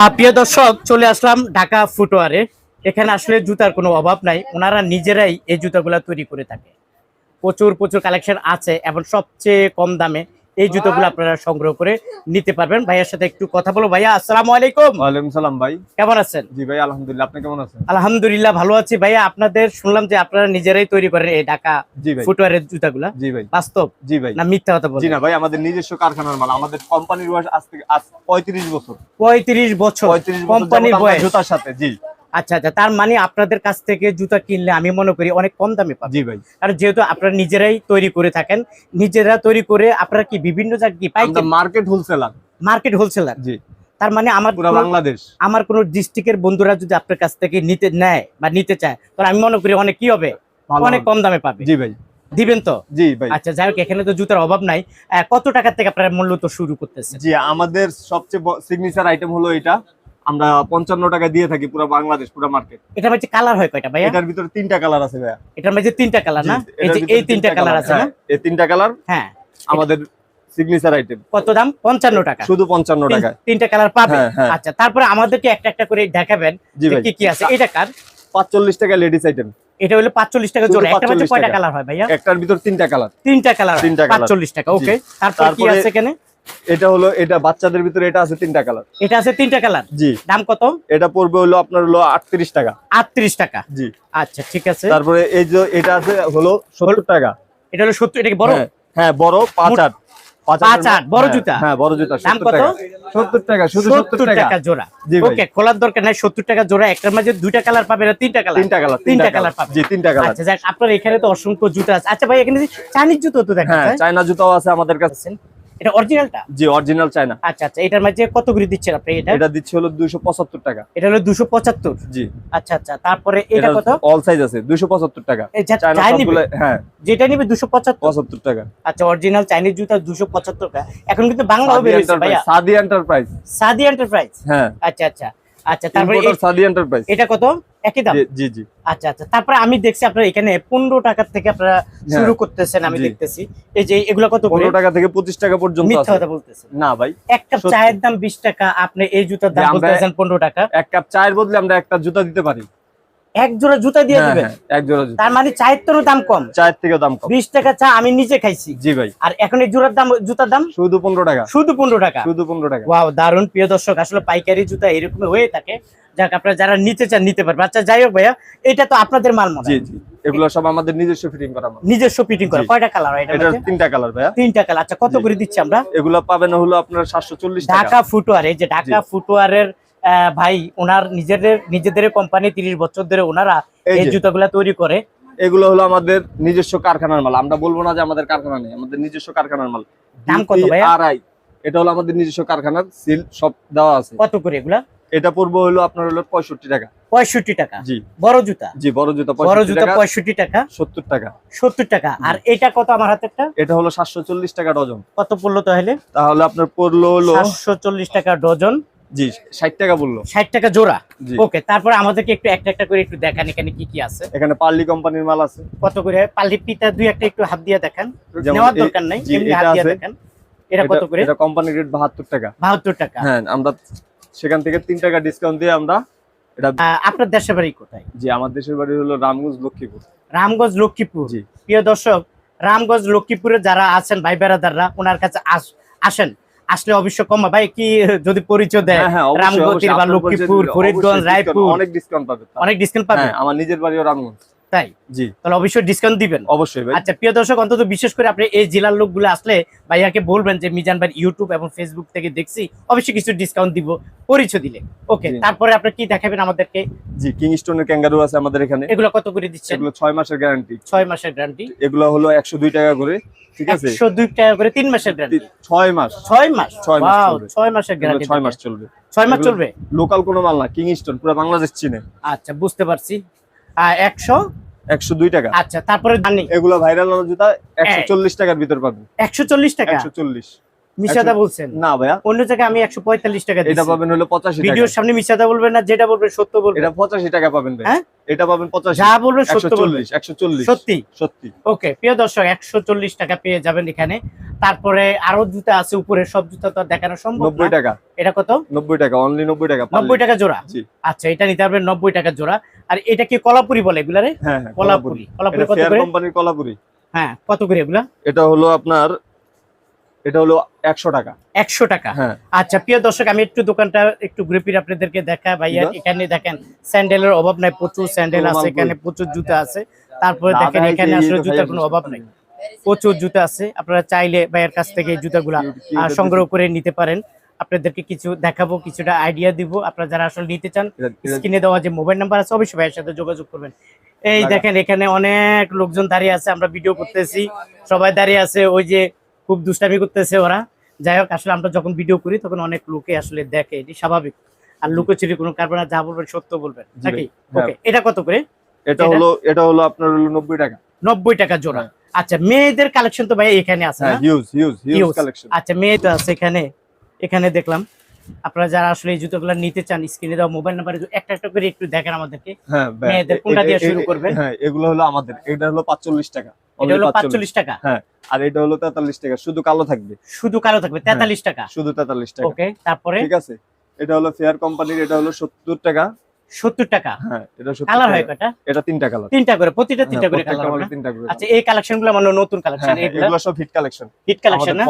আহ, প্রিয় দর্শক চলে আসলাম ঢাকা ফুটওয়ারে। এখানে আসলে জুতার কোনো অভাব নাই। ওনারা নিজেরাই এই জুতাগুলা তৈরি করে থাকে। প্রচুর প্রচুর কালেকশন আছে এবং সবচেয়ে কম দামে এই জুতোগুলো আপনারা সংগ্রহ করে নিতে পারবেন। ভাইয়ার সাথে একটু কথা বলো ভাইয়া আসসালামু আলাইকুম। ওয়ালাইকুম সালাম ভাই। কেমন আছেন? জি ভাই আলহামদুলিল্লাহ। আপনি কেমন আছেন? আলহামদুলিল্লাহ ভালো আছি। ভাইয়া আপনাদের শুনলাম যে আপনারা নিজেরাই তৈরি করেন এই ঢাকা ফুটওয়ারের জুতাগুলা। জি ভাই। বাস্তব? জি ভাই। না মিথ্যা কথা জি না ভাই আমাদের নিজস্ব কারখানার মাল। আমাদের কোম্পানির বয়স আজ থেকে আজ পঁয়ত্রিশ বছর। পঁয়ত্রিশ বছর। পঁয়ত্রিশ বছর কোম্পানির বয়স। জুতার সাথে জি। আচ্ছা আচ্ছা তার মানে আপনাদের কাছ থেকে জুতা কিনলে আমি মনে করি অনেক কম দামে পাবেন। জি ভাই। আর যেহেতু আপনারা নিজেরাই তৈরি করে থাকেন নিজেরা তৈরি করে আপনারা কি বিভিন্ন জায়গায় কি পাইকারি মার্কেট হোলসেলার মার্কেট হোলসেলার জি। তার মানে আমার পুরো বাংলাদেশ। আমার কোন ডিস্ট্রিক্টের বন্ধুরা যদি আপনার কাছ থেকে নিতে নেয় বা নিতে চায় তাহলে আমি মনে করি অনেক কি হবে? অনেক কম দামে পাবে। জি ভাই। দিবেন তো? জি ভাই। আচ্ছা যাই হোক এখানে তো জুতার অভাব নাই। কত টাকা থেকে আপনারা মূল্য তো শুরু করতেছে জি আমাদের সবচেয়ে সিগনেচার আইটেম হলো এটা। আমরা পঞ্চান্ন টাকা দিয়ে থাকি পুরো বাংলাদেশ পুরো মার্কেট এটার মধ্যে কালার হয় কয়টা ভাইয়া? এটার ভিতরে তিনটা কালার আছে ভাইয়া। এটার মধ্যে তিনটা কালার না? এই যে এই তিনটা কালার আছে না? হ্যাঁ, এই তিনটা কালার হ্যাঁ। আমাদের সিগনেচার আইটেম কত দাম? পঞ্চান্ন টাকা। শুধু পঞ্চান্ন টাকা। তিনটা কালার পাবে? হ্যাঁ, হ্যাঁ। আচ্ছা তারপরে আমাদেরকে একটা একটা করে দেখাবেন যে কি কি আছে। এটা কার? পাঁচচল্লিশ টাকা লেডিস আইটেম এটা হলো পাঁচচল্লিশ টাকা জোড়া। একটা মধ্যে কয়টা কালার হয় ভাইয়া? একটার ভিতর তিনটা কালার তিনটা কালার তিনটা colour। পাঁচচল্লিশ টাকা ওকে তারপর কি আছে এখানে? এটা হলো এটা বাচ্চাদের ভিতরে এটা আছে তিনটা কালার। এটা আছে তিনটা কালার? জি। দাম কত? এটা পড়বে হলো আপনার হলো আটত্রিশ টাকা। আটত্রিশ টাকা। জি। আচ্ছা ঠিক আছে। তারপরে এই যে এটা আছে হলো সত্তর টাকা। এটা হলো সত্তর এটা কি বড়? হ্যাঁ, হ্যাঁ বড় পাঁচ আট। পাঁচ পাঁচ আট, বড় হ্যাঁ, জুতা? হ্যাঁ বড় জুতা দাম কত? টাকা। সত্তর টাকা শুধু সত্তর সত্তর টাকা। টাকা জোড়া। ওকে খোলার দরকার নাই সত্তর টাকা জোড়া। একটার মাঝে দুইটা কালার পাবে না তিনটা কালার? তিনটা কালার তিনটা কালার পাবে জি তিনটা কালার। আচ্ছা যাক আপনার এখানে তো অসংখ্য জুতা আছে। আচ্ছা ভাই এখানে চাইনিজ জুতো তো দেখা হ্যাঁ যায় চায়না জুতাও আছে আমাদের কাছে। এটা অরিজিনালটা জি অরিজিনাল চায়না। আচ্ছা আচ্ছা এটার মাঝে কত করে দিচ্ছেন আপনি এটা? এটা দিচ্ছে হলো দুইশো পঁচাত্তর টাকা। এটা হলো দুশো পঁচাত্তর? জি। আচ্ছা আচ্ছা তারপরে এটা কত? অল সাইজ আছে দুইশো পঁচাত্তর টাকা। এই চায়না সবগুলো হ্যাঁ। যেটা নিবে দুশো পঁচাত্তর? পঁচাত্তর টাকা। আচ্ছা অরিজিনাল চাইনিজ জুতা দুশো পঁচাত্তর টাকা। এখন কিন্তু বাংলা হবে ভাইয়া। সাদি এন্টারপ্রাইজ সাদি এন্টারপ্রাইজ হ্যাঁ। আচ্ছা আচ্ছা আচ্ছা তারপরে তারপরে সাদি এন্টারপ্রাইজ এটা কত? একই দাম? জি জি আচ্ছা আচ্ছা। তারপরে আমি দেখছি আপনারা এখানে পনেরো টাকা থেকে আপনারা শুরু করতেছেন আমি। দেখতেছি। এই যে এগুলো কত পনেরো টাকা থেকে পঁচিশ টাকা পর্যন্ত মিথ্যা কথা বলতেছেন। না ভাই। চায়ের দাম বিশ টাকা আপনি এই জুতার দাম বলতেছেন পনেরো টাকা। এক কাপ চায়ের বদলে আমরা একটা জুতা দিতে পারি। এক জোড়া জুতা দিয়ে হ্যাঁ, দিবেন? হ্যাঁ, এক জোড়া জুতা। তার মানে চায়ের তোরও দাম কম। চায়ের থেকে দাম কম। টাকা চা আমি নিজে খাইছি। জি ভাই। আর এখন এই জোড়ার দাম জুতার দাম? শুধু পনেরো টাকা। শুধু পনেরো টাকা। শুধু পনেরো টাকা। ওয়াও দারুণ। প্রিয় দর্শক আসলে পাইকারি জুতা এরকম হয়ে থাকে। যাক আপনারা যারা নিতে চান নিতে পারবেন। আচ্ছা যাই হোক ভাইয়া এটা তো আপনাদের মাল মনে জি জি। এগুলো সব আমাদের নিজস্ব ফিটিং করা নিজস্ব ফিটিং করা। কয়টা কালার এটা তিনটা কালার ভাইয়া। তিনটা কালার আচ্ছা কত করে দিচ্ছি আমরা? এগুলো পাবেন হলো আপনার সাতশো চল্লিশ টাকা। ঢাকা ফুটওয়ার এই যে ঢাকা ফুটওয়ারের ভাই ওনার নিজেদের নিজেদের কোম্পানি তিরিশ বছর ধরে ওনারা এই। জুতাগুলা তৈরি করে। এগুলো হলো আমাদের নিজস্ব কারখানার মাল। আমরা বলব না যে আমাদের কারখানা নেই আমাদের নিজস্ব কারখানার মাল। দাম কত? আড়াই এটা হলো আমাদের নিজস্ব কারখানার সিল সব দেওয়া আছে। কত করে এগুলা? এটা পূর্ব হলো আপনার হলো পঁয়ষট্টি টাকা। পঁয়ষট্টি টাকা। জি। বড় জুতা? জি বড় জুতা বড় জুতা পঁয়ষট্টি টাকা। সত্তর টাকা। সত্তর টাকা। আর এটা কত আমার হাতেরটা এটা হলো সাতশো চল্লিশ টাকা ডজন। কত পড়ল তাহলে? তাহলে আপনার পড়ল হলো সাতশো চল্লিশ টাকা ডজন। জি ষাট টাকা বলল। ষাট টাকা জোড়া? ওকে তারপরে আমাদেরকে একটু একটা একটা করে একটু দেখান এখানে কি কি আছে? এখানে পার্লি কোম্পানির মাল আছে। কত করে? পাল্লি পিতা দুই একটা একটু হাত দিয়ে দেখান। নেওয়ার দরকার নাই এমনি হাত দিয়ে। দেখান। এটা কত করে? এটা কোম্পানির রেট বাহাত্তর টাকা। বাহাত্তর টাকা। হ্যাঁ আমরা সেখান থেকে তিন টাকা ডিসকাউন্ট দিয়ে আমরা এটা আপনার দেশের বাড়ি কোথায়? জি আমার দেশের বাড়ি হলো রামগঞ্জ লক্ষ্মীপুর। রামগঞ্জ লক্ষ্মীপুর। জি। প্রিয় দর্শক রামগঞ্জ লক্ষ্মীপুরে যারা আছেন ভাই বেড়াদাররা ওনার কাছে আসেন। আসলে অবশ্য কম ভাই কি যদি পরিচয় দেয় হ্যাঁ হ্যাঁ অবশ্যই, বা লক্ষ্মীপুর ফরিদগঞ্জ রায়পুর। অনেক ডিসকাউন্ট পাবে। অনেক ডিসকাউন্ট পাবে। হ্যাঁ আমার নিজের বাড়িও রামগঞ্জ। তাই? জি। তাহলে অবশ্যই ডিসকাউন্ট দিবেন। অবশ্যই ভাই। আচ্ছা প্রিয় দর্শক অন্তত বিশেষ করে আপনি এই জেলার লোকগুলো আসলে ভাইয়াকে বলবেন যে মিজান ভাই ইউটিউব এবং ফেসবুক থেকে দেখছি অবশ্যই কিছু ডিসকাউন্ট দিব পরিচয় দিলে। ওকে তারপরে আপনি কি দেখাবেন আমাদেরকে? জি কিংস্টোনের ক্যাঙ্গারু আছে আমাদের এখানে। এগুলো কত করে দিচ্ছেন? এগুলো ছয় মাসের গ্যারান্টি মাসের গ্যারান্টি এগুলো হলো একশো দুই টাকা করে ঠিক আছে? টাকা করে মাসের গ্যারান্টি মাস। মাস। মাসের গ্যারান্টি মাস চলবে। মাস চলবে? লোকাল কোনো মাল না কিংস্টোন পুরো বাংলাদেশ চিনে। আচ্ছা বুঝতে পারছি। একশো? একশো দুই টাকা। আচ্ছা তারপরে এগুলো ভাইরাল জুতা একশো চল্লিশ টাকার ভিতর পাবেন একশো চল্লিশ টাকা? একশো চল্লিশ। মিশাদা বলছেন। না ভাইয়া। অন্য জায়গায় আমি একশো পঁয়তাল্লিশ টাকা এটা পাবেন হলো পঁচাশি টাকা। ভিডিওর সামনে মিশাদা বলবেন না যেটা বলবেন সত্য বলবেন। এটা পঁচাশি টাকা পাবেন ভাই হ্যাঁ? এটা পাবেন পঁচাশি। যা বলবেন সত্য বলবেন। সত্যি? সত্যি। ওকে প্রিয় দর্শক একশো চল্লিশ টাকা পেয়ে যাবেন এখানে। তারপরে আরও জুতা আছে উপরে সব জুতা তো আর দেখানো সম্ভব নব্বই না টাকা। এটা কত? নব্বই টাকা অনলি নব্বই টাকা পারলে। নব্বই টাকা জোড়া? আচ্ছা এটা নিতে পারবেন নব্বই টাকা জোড়া। আর এটা কি কলাপুরি বলে এগুলারে? হ্যাঁ হ্যাঁ কলাপুরি। কলাপুরি। কত করে? কোম্পানির কলাপুরি। হ্যাঁ কত করে এগুলা? এটা হলো আপনার এটা হলো একশো টাকা। একশো টাকা। হ্যাঁ। আচ্ছা প্রিয় দর্শক আমি একটু দোকানটা একটু ঘুরে ফিরে আপনাদেরকে দেখা ভাইয়া এখানে দেখেন স্যান্ডেলের অভাব নাই প্রচুর স্যান্ডেল আছে এখানে প্রচুর জুতা আছে। তারপরে দেখেন এখানে আসলে জুতার কোনো অভাব নাই। প্রচুর জুতা আছে। আপনারা চাইলে ভাইয়ের কাছ থেকে এই জুতাগুলা সংগ্রহ করে নিতে পারেন। আপনাদেরকে কিছু দেখাবো কিছুটা আইডিয়া দিব। আপনারা যারা আসলে নিতে চান স্ক্রিনে দেওয়া যে মোবাইল নাম্বার আছে অবশ্যই ভাইয়ের সাথে যোগাযোগ করবেন। এই দেখেন এখানে অনেক লোকজন দাঁড়িয়ে আছে আমরা ভিডিও করতেছি। সবাই দাঁড়িয়ে আছে ওই যে খুব দুষ্টামি করতেছে ওরা। যাই হোক আসলে আমরা যখন ভিডিও করি তখন অনেক লোকে আসলে দেখে এটি স্বাভাবিক। আর লুকোচুরি কোনো কারবার যা বলবেন সত্য বলবেন। নাকি? ওকে এটা কত করে? এটা হলো এটা হলো আপনার হলো নব্বই টাকা। নব্বই টাকা জোড়া। আচ্ছা মেয়েদের কালেকশন তো ভাই এখানে আছে হ্যাঁ আচ্ছা মেয়ে তো আছে এখানে। এখানে দেখলাম। আপনারা যারা আসলে এই জুতোগুলো নিতে চান স্ক্রিনে দেওয়া মোবাইল নাম্বারে একটা একটা করে একটু দেখেন আমাদেরকে। হ্যাঁ মেয়েদের কোনটা দিয়ে শুরু করবেন? হ্যাঁ এগুলো হলো আমাদের। এটা হলো পাঁচচল্লিশ টাকা। এটা হলো 45 পাঁচচল্লিশ টাকা? আর এটা হলো তেতাল্লিশ টাকা। শুধু কালো থাকবে। শুধু কালো থাকবে তেতাল্লিশ টাকা? শুধু তেতাল্লিশ টাকা। ওকে তারপরে? ঠিক আছে। এটা হলো ফেয়ার কোম্পানির এটা হলো সত্তর টাকা। সত্তর টাকা? হ্যাঁ এটা কালার হয় কয়টা? এটা তিনটা কালার। তিনটা করে প্রতিটা তিনটা করে কালার তিনটা করে। আচ্ছা এই কালেকশনগুলো মানে নতুন কালেকশন হ্যাঁ, হ্যাঁ, এগুলো সব হিট কালেকশন হিট কালেকশন না?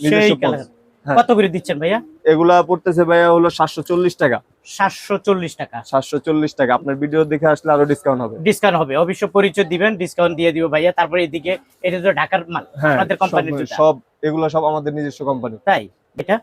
সেই হ্যাঁ। কত করে দিচ্ছেন ভাইয়া? এগুলা পড়তেছে ভাইয়া হলো সাতশো চল্লিশ টাকা। সাতশো চল্লিশ টাকা। সাতশো চল্লিশ টাকা। আপনার ভিডিও দেখে আসলে আরও ডিসকাউন্ট হবে। ডিসকাউন্ট হবে। অবশ্য পরিচয় দিবেন ডিসকাউন্ট দিয়ে দিব ভাইয়া। তারপরে এদিকে এটা তো ঢাকার মাল হ্যাঁ আমাদের কোম্পানির সব- এগুলো সব আমাদের নিজস্ব কোম্পানি তাই? এটা?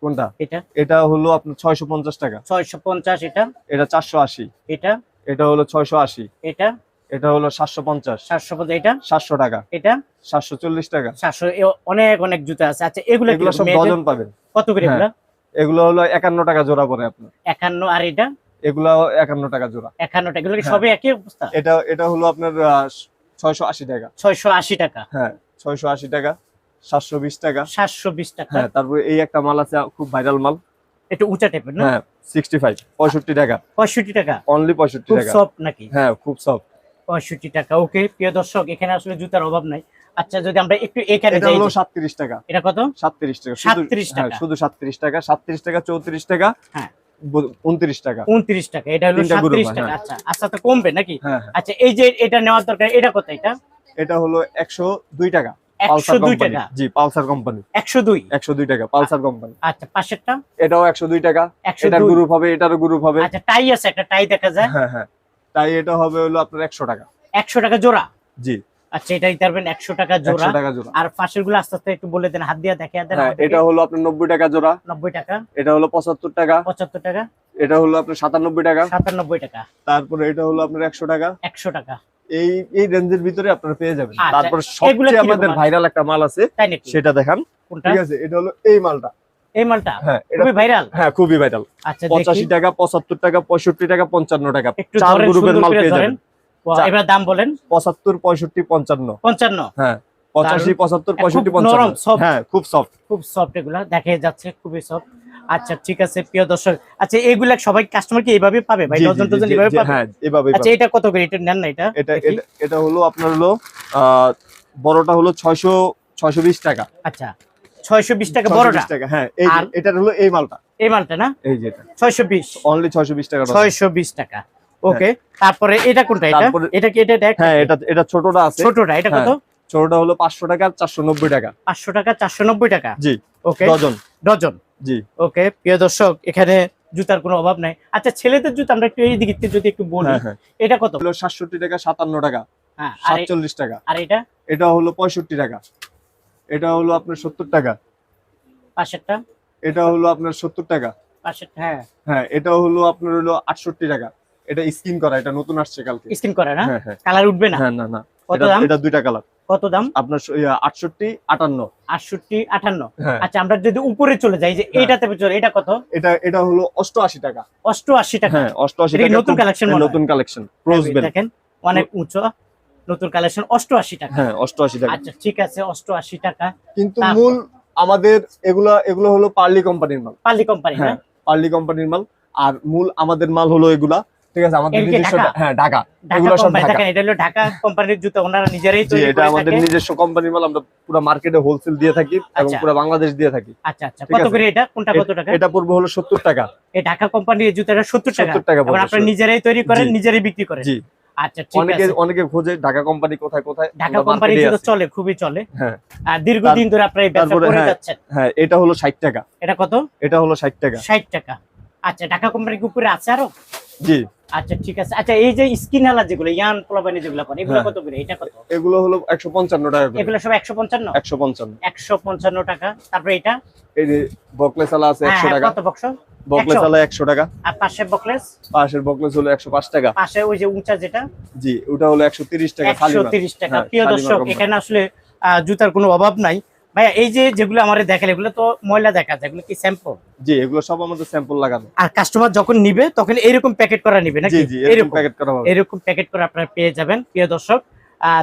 কোনটা? এটা? এটা হলো আপনার ছয়শো পঞ্চাশ টাকা। ছয়শো পঞ্চাশ এটা। এটা চারশো আশি। এটা? এটা হলো ছয়শো আশি। এটা? এটা হলো সাতশো পঞ্চাশ। সাতশো পঞ্চাশ এটা? সাতশো টাকা। এটা? সাতশো চল্লিশ টাকা। সাতশো অনেক অনেক জুতা আছে। আচ্ছা এগুলো এগুলো সব ডজন পাবেন। কত করে হ্যাঁ। এগুলো? এগুলো হলো একান্ন টাকা জোড়া পরে আপনার। একান্ন আর এটা? এগুলো একান্ন টাকা জোড়া। একান্নটা এগুলো কি হ্যাঁ। সবই একই অবস্থা? এটা এটা হলো আপনার ছয়শো আশি টাকা। ছয়শো আশি টাকা। হ্যাঁ ছয়শো আশি টাকা সাতশো বিশ টাকা। সাতশো বিশ টাকা। হ্যাঁ তারপরে এই একটা মাল আছে খুব ভাইরাল মাল। একটু উঁচা টাইপের না? হ্যাঁ সিক্সটি ফাইভ পঁয়ষট্টি টাকা। পঁয়ষট্টি টাকা। অনলি পঁয়ষট্টি টাকা। সফট নাকি? হ্যাঁ খুব সফট পঁয়ষট্টি টাকা। ওকে প্রিয় দর্শক এখানে আসলে জুতার অভাব নাই। আচ্ছা যদি আমরা একটু এখানে যাই হলো সাতত্রিশ টাকা। এটা কত? সাতত্রিশ টাকা। শুধু 37 হ্যাঁ, টাকা। শুধু সাতত্রিশ টাকা। সাতত্রিশ টাকা চৌত্রিশ টাকা হ্যাঁ। উনত্রিশ টাকা। উনত্রিশ টাকা। এটা হলো তিনটা group, সাতত্রিশ হ্যাঁ। টাকা আচ্ছা আচ্ছা তো কমবে নাকি? হ্যাঁ হ্যাঁ। আচ্ছা এই যে এটা নেওয়ার দরকার এটা কত এটা? এটা হলো একশো দুই টাকা। একশো পালসার কোম্পানি টাকা। জি পালসার কোম্পানি একশো দুই? একশো দুই টাকা পালসার কোম্পানি আচ্ছা পাশেরটা? এটাও একশো দুই টাকা। একশো এটার গ্রুপ হবে এটারও গ্রুপ হবে। আচ্ছা টাই আছে একটা টাই দেখা যায়। হ্যাঁ হ্যাঁ। তাই এটা হবে হলো আপনার একশো টাকা। একশো টাকা জোড়া? জি। আচ্ছা এটা পারবেন একশো টাকা জোড়া। একশো টাকা জোড়া। আর পাশেরগুলো আস্তে আস্তে একটু বলে দেন হাত দিয়ে দেখে দেন হ্যাঁ এটা হলো আপনার নব্বই টাকা জোড়া। নব্বই টাকা। এটা হলো পঁচাত্তর টাকা। পঁচাত্তর টাকা। এটা হলো আপনার সাতানব্বই টাকা। সাতানব্বই টাকা। তারপরে এটা হলো আপনার একশো টাকা। একশো টাকা। এই এই রেঞ্জের ভিতরে আপনারা পেয়ে যাবেন। আচ্ছা, তারপর সবচেয়ে আমাদের ভাইরাল একটা মাল আছে সেটা দেখান। ঠিক আছে এটা হলো এই মালটা। এই মালটা? হ্যাঁ খুবই ভাইরাল হ্যাঁ খুবই ভাইরাল আচ্ছা পঁচাশি দেখি টাকা পঁচাত্তর টাকা পঁয়ষট্টি টাকা পঞ্চান্ন টাকা। একটু চার গ্রুপের মাল পেয়ে যাবেন। এবার দাম বলেন। পঁচাত্তর পঁয়ষট্টি পঞ্চান্ন। পঞ্চান্ন। হ্যাঁ পঁচাশি পঁচাত্তর খুব পঁয়ষট্টি নরম, পঞ্চান্ন। soft। হ্যাঁ খুব সফট খুব সফট এগুলা দেখে যাচ্ছে খুবই সফট আচ্ছা ঠিক আছে প্রিয় দর্শক। আচ্ছা এগুলা সবাই কাস্টমার কি এইভাবে পাবে? ভাই ডজন টজন এইভাবে পাবে? হ্যাঁ এভাবে আচ্ছা এটা কত করে? এটা নেন না এটা এটা এটা হলো আপনার হলো বড়টা হলো ছয়শো ছয়শো বিশ টাকা। আচ্ছা। ছয়শো বিশ টাকা 620 বড়টা। টাকা হ্যাঁ এই যে, এটা হলো এই মালটা। এই মালটা না? এই যে এটা। অনলি টাকা ডজন। ছয়শো বিশ টাকা। ওকে তারপরে এটা কোনটা এটা? এটা কি এটা একটা? হ্যাঁ এটা এটা ছোটটা আছে। ছোটটা এটা কত? হ্যাঁ। ছোটটা হলো টাকা আর চারশো নব্বই টাকা। পাঁচশো টাকা চারশো নব্বই টাকা? জি ওকে ডজন। ডজন। জি। ওকে প্রিয় দর্শক এখানে জুতার কোনো অভাব নাই। আচ্ছা ছেলেদের জুতা আমরা একটু এই দিক যদি একটু বলি হ্যাঁ হ্যাঁ। এটা কত? হলো সাতষট্টি টাকা সাতান্ন টাকা। হ্যাঁ আর এ- সাতচল্লিশ টাকা। আর এটা? এটা হলো পঁয়ষট্টি টাকা। এটা হলো আপনার সত্তর টাকা। পাশেরটা এটা হলো আপনার সত্তর টাকা। পাশেরটা হ্যাঁ। হ্যাঁ এটা হলো আপনার হলো আটষট্টি টাকা। এটা স্কিন করা এটা নতুন আসছে কালকে। স্ক্রিন করে না? হ্যাঁ হ্যাঁ। কালার উঠবে না? হ্যাঁ না না। এটা- দুইটা কালার কত দাম? আপনার আটষট্টি আটান্ন। আটষট্টি আটান্ন। হ্যাঁ। আচ্ছা আমরা যদি উপরে চলে যাই যে হ্যাঁ। চলে এটা কত? এটা এটা হলো অষ্টআশি টাকা। অষ্টআশি টাকা। হ্যাঁ অষ্টআশি টাকা নতুন হ্যাঁ, হয়? নতুন কালেকশন দেখেন অনেক উঁচু। নতুন কালেকশন অষ্টআশি টাকা। হ্যাঁ অষ্টআশি টাকা। আচ্ছা ঠিক আছে অষ্টআশি টাকা। কিন্তু মূল আমাদের এগুলা এগুলো হলো পার্লি কোম্পানির মাল। পার্লি কোম্পানি হ্যাঁ পার্লি কোম্পানির মাল। আর মূল আমাদের মাল হলো এগুলা। ঠিক আছে আমাদের নিজস্ব হ্যাঁ ঢাকা। এগুলো সব ঢাকা। এটা হলো ঢাকা কোম্পানির জুতা ওনারা নিজেরাই তৈরি এটা আমাদের নিজস্ব কোম্পানির মাল আমরা পুরো মার্কেটে হোলসেল দিয়ে থাকি এবং আচ্ছা। পুরো বাংলাদেশ দিয়ে থাকি। আচ্ছা আচ্ছা কত করে এটা? কোনটা কত টাকা? এটা পড়বে হলো সত্তর টাকা। এই ঢাকা কোম্পানির জুতাটা সত্তর টাকা। 70 টাকা আপনারা নিজেরাই তৈরি করেন নিজেরাই বিক্রি করেন। জি। আচ্ছা ঠিক অনেকে অনেকে খোঁজে ঢাকা কোম্পানি কোথায় কোথায় ঢাকা কোম্পানি এ জুতো আছি। চলে খুবই চলে। হ্যাঁ। আর দীর্ঘদিন ধরে আপনারা এই ব্যবসা করে হ্যাঁ। যাচ্ছেন। হ্যাঁ এটা হলো ষাট টাকা। এটা কত? এটা হলো ষাট টাকা। ষাট টাকা। আচ্ছা ঢাকা কোম্পানির উপরে আছে আরও? জি। আচ্ছা ঠিক আছে। আচ্ছা এই যে স্কিন আলা যেগুলো ইয়ান প্লাবানি যেগুলো করে এগুলো হ্যাঁ। কত করে? এটা কত? এগুলো হলো একশো পঞ্চান্ন টাকা এগুলো সব একশো পঞ্চান্ন? একশো পঞ্চান্ন। একশো পঞ্চান্ন টাকা। তারপরে এটা? এই যে বকলেস আলা আছে হ্যাঁ, একশো হ্যাঁ, টাকা। কত বক্স বকলেস 100 আলা একশো টাকা। আর পাশে বকলেস? পাশের বকলেস হলো একশো পাঁচ টাকা। পাশে ওই যে উঁচা যেটা? জি ওটা হলো একশো তিরিশ টাকা একশো শালিমার। তিরিশ টাকা। হ্যাঁ, প্রিয় দর্শক এখানে আসলে জুতার কোনো অভাব নাই। ভাইয়া এই যে যেগুলো আমাদের দেখালে এগুলো তো ময়লা দেখা যায় এগুলো কি স্যাম্পল জি এগুলো সব আমাদের স্যাম্পল লাগানো। আর কাস্টমার যখন নিবে তখন এরকম প্যাকেট করা নিবে নাকি? এরকম প্যাকেট করা হবে। এরকম প্যাকেট করে আপনারা পেয়ে যাবেন প্রিয় দর্শক।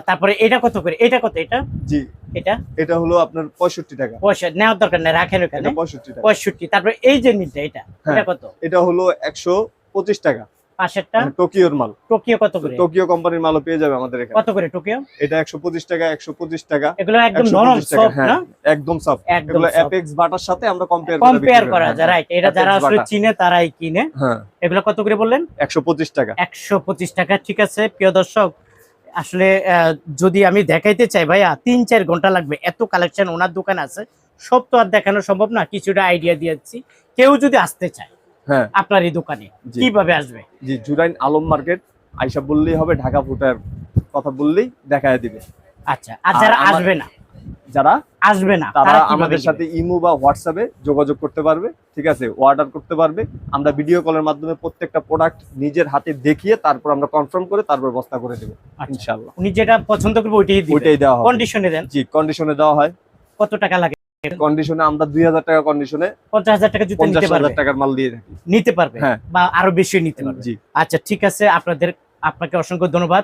তারপরে এটা কত করে? এটা কত এটা? জি। এটা? এটা হলো আপনার পঁয়ষট্টি টাকা। পয়সা নেওয়ার দরকার নেই রাখেন ওখানে। টাকা। পঁয়ষট্টি তারপরে এই যে নিচে এটা? হ্যাঁ। এটা কত? এটা হলো একশো পঁচিশ টাকা। পাশেরটা? মানে টোকিওর মাল। টোকিও কত করে? টোকিও কোম্পানির মালও পেয়ে যাবে আমাদের এখানে। কত করে টোকিও? এটা একশো পঁচিশ টাকা একশো পঁচিশ টাকা এগুলো একদম নরম সফট না? একদম সফট এগুলো অ্যাপেক্স বাটার সাথে আমরা কম্পেয়ার কম্পেয়ার করা। যায় রাইট এটা যারা আসলে চিনে তারাই কিনে। হ্যাঁ। এগুলো কত করে বললেন? একশো পঁচিশ টাকা। একশো পঁচিশ টাকা ঠিক আছে। প্রিয় দর্শক আসলে যদি আমি দেখাইতে চাই ভাইয়া তিন চার ঘণ্টা লাগবে। এত কালেকশন ওনার দোকান আছে। সব তো আর দেখানো সম্ভব না কিছুটা আইডিয়া দিয়েছি। কেউ যদি আসতে চায় আপনার এই দোকানে? কীভাবে আসবে? জি জুরাইন আলম মার্কেট আইসা বললেই হবে ঢাকা ফুটার কথা বললেই দেখায় দিবে। আচ্ছা আর যারা আসবে না? যারা আসবে না তারা আমাদের সাথে ইমো বা হোয়াটসঅ্যাপে যোগাযোগ করতে পারবে ঠিক আছে? অর্ডার করতে পারবে। আমরা ভিডিও কলের মাধ্যমে প্রত্যেকটা প্রোডাক্ট নিজের হাতে দেখিয়ে তারপর আমরা কনফার্ম করে তারপর বস্তা করে দেবো আচ্ছা। ইনশাআল্লাহ। উনি যেটা পছন্দ করবে ওইটাই দিবে। ওইটাই দেওয়া হবে। কন্ডিশনে দেন। জি কন্ডিশনে দেওয়া হয়। কত টাকা লাগে? কন্ডিশনে আমরা দুই হাজার টাকা কন্ডিশনে পঞ্চাশ হাজার টাকা জুতা নিতে পারবে হাজার টাকার মাল দিয়ে নিতে পারবে হ্যাঁ। বা আরও বেশি নিতে পারবে। আচ্ছা ঠিক আছে আপনাদের আপনাকে অসংখ্য ধন্যবাদ।